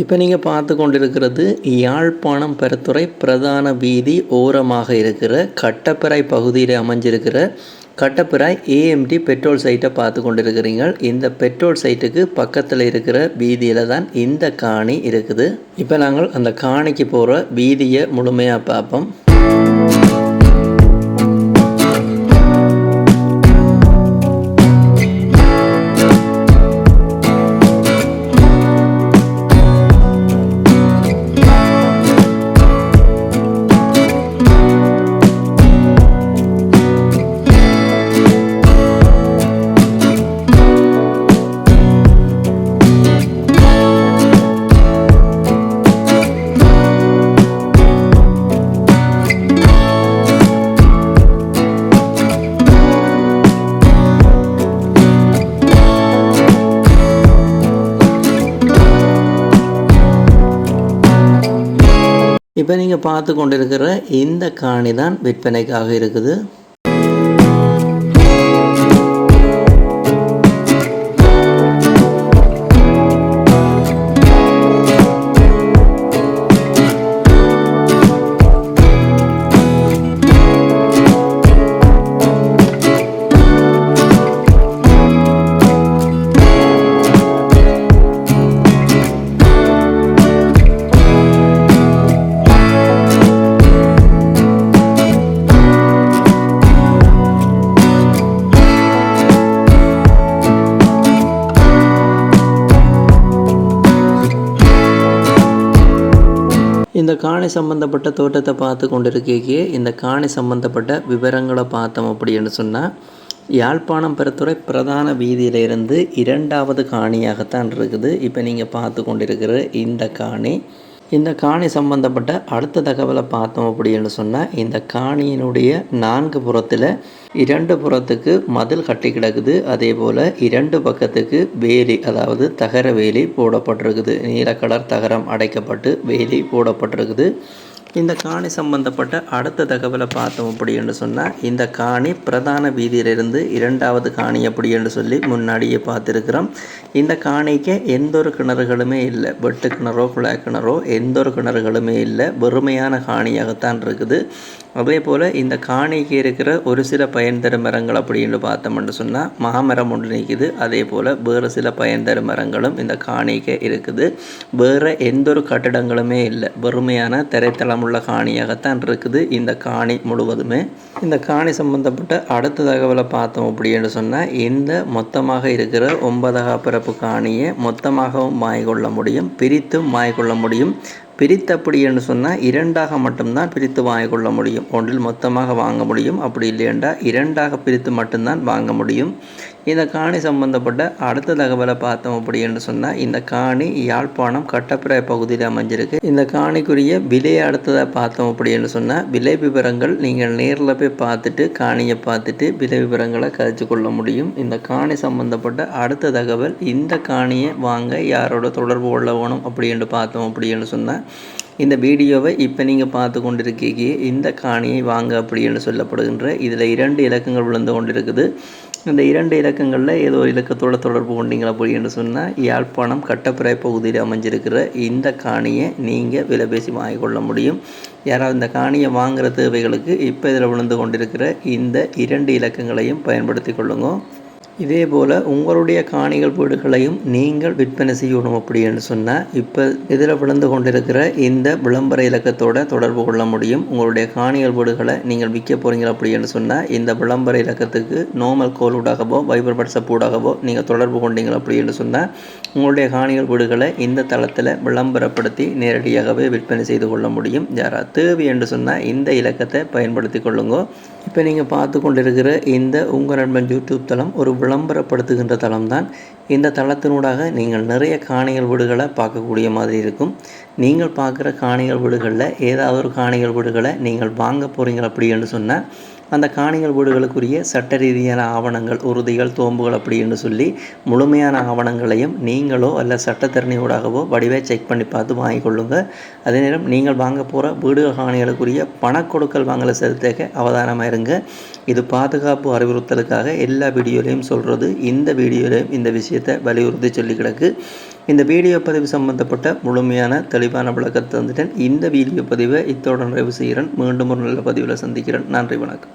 இப்போ நீங்கள் பார்த்து கொண்டிருக்கிறது யாழ்ப்பாணம் பெருத்துறை பிரதான வீதி ஓரமாக இருக்கிற கட்டப்பிராய் பகுதியில் அமைஞ்சிருக்கிற கட்டப்பிராய் ஏஎம்டி பெட்ரோல் சைட்டை பார்த்து கொண்டிருக்கிறீங்க. இந்த பெட்ரோல் சைட்டுக்கு பக்கத்தில் இருக்கிற வீதியில் தான் இந்த காணி இருக்குது. இப்போ நாங்கள் அந்த காணிக்கு போகிற வீதியை முழுமையாக பார்ப்போம். இப்போ நீங்கள் பார்த்து கொண்டிருக்கிற இந்த காணி தான் விற்பனைக்காக இருக்குது. இந்த காணி சம்பந்தப்பட்ட தோட்டத்தை பார்த்து கொண்டிருக்கையே இந்த காணி சம்பந்தப்பட்ட விவரங்களை பார்த்தோம் அப்படின்னு சொன்னால் யாழ்ப்பாணம் பெருத்துறை பிரதான வீதியிலிருந்து இரண்டாவது காணியாகத்தான் இருக்குது. இப்போ நீங்கள் பார்த்து கொண்டிருக்கிற இந்த காணி இந்த காணி சம்பந்தப்பட்ட அடுத்த தகவலை பார்த்தோம் அப்படின்னு சொன்னால் இந்த காணியினுடைய நான்கு புறத்தில் இரண்டு புறத்துக்கு மதில் கட்டி கிடக்குது. அதே போல் இரண்டு பக்கத்துக்கு வேலி அதாவது தகர வேலி போடப்பட்டிருக்குது. நீலக்கலர் தகரம் அடைக்கப்பட்டு வேலி போடப்பட்டிருக்குது. இந்த காணி சம்பந்தப்பட்ட அடுத்த தகவலை பார்த்தோம் அப்படின்னு சொன்னால் இந்த காணி பிரதான வீதியிலிருந்து இரண்டாவது காணி அப்படி என்று சொல்லி முன்னாடியே பார்த்துருக்குறோம். இந்த காணிக்கு எந்த ஒரு கிணறுகளுமே இல்லை. வெட்டு கிணறோ குழாய் கிணறோ எந்த ஒரு கிணறுகளுமே இல்லை. வெறுமையான காணியாகத்தான் இருக்குது. அதே போல் இந்த காணிக்கு இருக்கிற ஒரு சில பயன் தரும் மரங்கள் அப்படின்னு பார்த்தோம்னு சொன்னால் மாமரம் ஒன்று நிற்குது அதே போல் வேறு சில பயன் தரும் மரங்களும் இந்த காணிக்க இருக்குது. வேறு எந்த ஒரு கட்டிடங்களுமே இல்லை. வெறுமையான திரைத்தளம் உள்ள காணியாகத்தான் இருக்குது இந்த காணி முழுவதுமே. இந்த காணி சம்பந்தப்பட்ட அடுத்த தகவலை பார்த்தோம் அப்படின்னு சொன்னால் இந்த மொத்தமாக இருக்கிற ஒன்பதாக பிறப்பு காணியை மொத்தமாகவும் மாய்கொள்ள முடியும் பிரித்தும் மாய்கொள்ள முடியும். பிரித்து அப்படி என்று சொன்னால் இரண்டாக மட்டும்தான் பிரித்து வாங்கிக் கொள்ள முடியும். ஒன்றில் மொத்தமாக வாங்க முடியும். அப்படி இல்லையென்றால் இரண்டாக பிரித்து மட்டும்தான் வாங்க முடியும். இந்த காணி சம்பந்தப்பட்ட அடுத்த தகவலை பார்த்தோம் அப்படின்னு சொன்னால் இந்த காணி யாழ்ப்பாணம் கட்டப்பிராய பகுதியில் அமைஞ்சிருக்கு. இந்த காணிக்குரிய விலையை அடுத்ததாக பார்த்தோம் அப்படின்னு சொன்னால் விலை விவரங்கள் நீங்கள் நேரில் போய் பார்த்துட்டு காணியை பார்த்துட்டு விலை விவரங்களை கழிச்சு கொள்ள முடியும். இந்த காணி சம்பந்தப்பட்ட அடுத்த தகவல் இந்த காணியை வாங்க யாரோட தொடர்பு கொள்ள வேணும் அப்படி என்று பார்த்தோம் அப்படின்னு சொன்னால் இந்த வீடியோவை இப்போ நீங்கள் பார்த்து கொண்டிருக்கீங்க. இந்த காணியை வாங்க அப்படின்னு சொல்லப்படுகின்ற இதில் இரண்டு இலக்கங்கள் விழுந்து கொண்டிருக்குது. இந்த இரண்டு இலக்கங்களில் ஏதோ இலக்கத்தோட தொடர்பு கொண்டீங்க அப்படின்னு சொன்னால் யாழ்ப்பாணம் கட்டப்பிறை பகுதியில் அமைஞ்சிருக்கிற இந்த காணியை நீங்கள் விலை பேசி வாங்கிக்கொள்ள முடியும். யாராவது இந்த காணியை வாங்குகிற தேவைகளுக்கு இப்போ இதில் விழுந்து கொண்டிருக்கிற இந்த இரண்டு இலக்கங்களையும் பயன்படுத்தி கொள்ளுங்க. இதே போல் உங்களுடைய காணிகள் வீடுகளையும் நீங்கள் விற்பனை செய்யணும் அப்படின்னு சொன்னால் இப்போ இதில் விழுந்து கொண்டிருக்கிற இந்த விளம்பர இலக்கத்தோட தொடர்பு கொள்ள முடியும். உங்களுடைய காணிகள் வீடுகளை நீங்கள் விற்க போகிறீங்க அப்படின்னு சொன்னால் இந்த விளம்பர இலக்கத்துக்கு நோமல் கோல் ஊடாகவோ வைபர் வாட்ஸ்அப் ஊடாகவோ நீங்கள் தொடர்பு கொண்டீங்க அப்படின்னு சொன்னால் உங்களுடைய காணிகள் வீடுகளை இந்த தளத்தில் விளம்பரப்படுத்தி நேரடியாகவே விற்பனை செய்து கொள்ள முடியும். யாராவது தேவை என்று சொன்னால் இந்த இலக்கத்தை பயன்படுத்தி கொள்ளுங்க. இப்போ நீங்கள் பார்த்து கொண்டிருக்கிற இந்த உங்கள் நண்பன் யூடியூப் தளம் ஒரு விளம்பரப்படுத்துகின்ற தளம் தான் இந்த தளத்தினூடாக நீங்கள் நிறைய காணிகள் வீடுகளை பார்க்கக்கூடிய மாதிரி இருக்கும். நீங்கள் பார்க்குற காணிகள் வீடுகளில் ஏதாவது ஒரு காணிகள் வீடுகளை நீங்கள் வாங்க போகிறீங்க அப்படி என்று சொன்னால் அந்த காணிகள் வீடுகளுக்குரிய சட்ட ரீதியான ஆவணங்கள் உறுதிகள் தோம்புகள் அப்படின்னு சொல்லி முழுமையான ஆவணங்களையும் நீங்களோ அல்ல சட்டத்தரணியோடாகவோ வடிவே செக் பண்ணி பார்த்து வாங்கிக்கொள்ளுங்க அதே நேரம் நீங்கள் வாங்க போகிற வீடுகள் காணிகளுக்குரிய பணக்கொடுக்கல் வாங்கலை செலுத்தக அவதானமாக இருங்க. இது பாதுகாப்பு அறிவுறுத்தலுக்காக எல்லா வீடியோலையும் சொல்கிறது இந்த வீடியோலையும் இந்த விஷயத்தை வலியுறுத்தி சொல்லி கிடக்கு. இந்த வீடியோ பதிவு சம்பந்தப்பட்ட முழுமையான தெளிவான விளக்கத்தை தந்துட்டேன். இந்த வீடியோ பதிவை இத்தோட நிறைவு செய்கிறேன். மீண்டும் ஒரு நல்ல பதிவில் சந்திக்கிறேன். நன்றி வணக்கம்.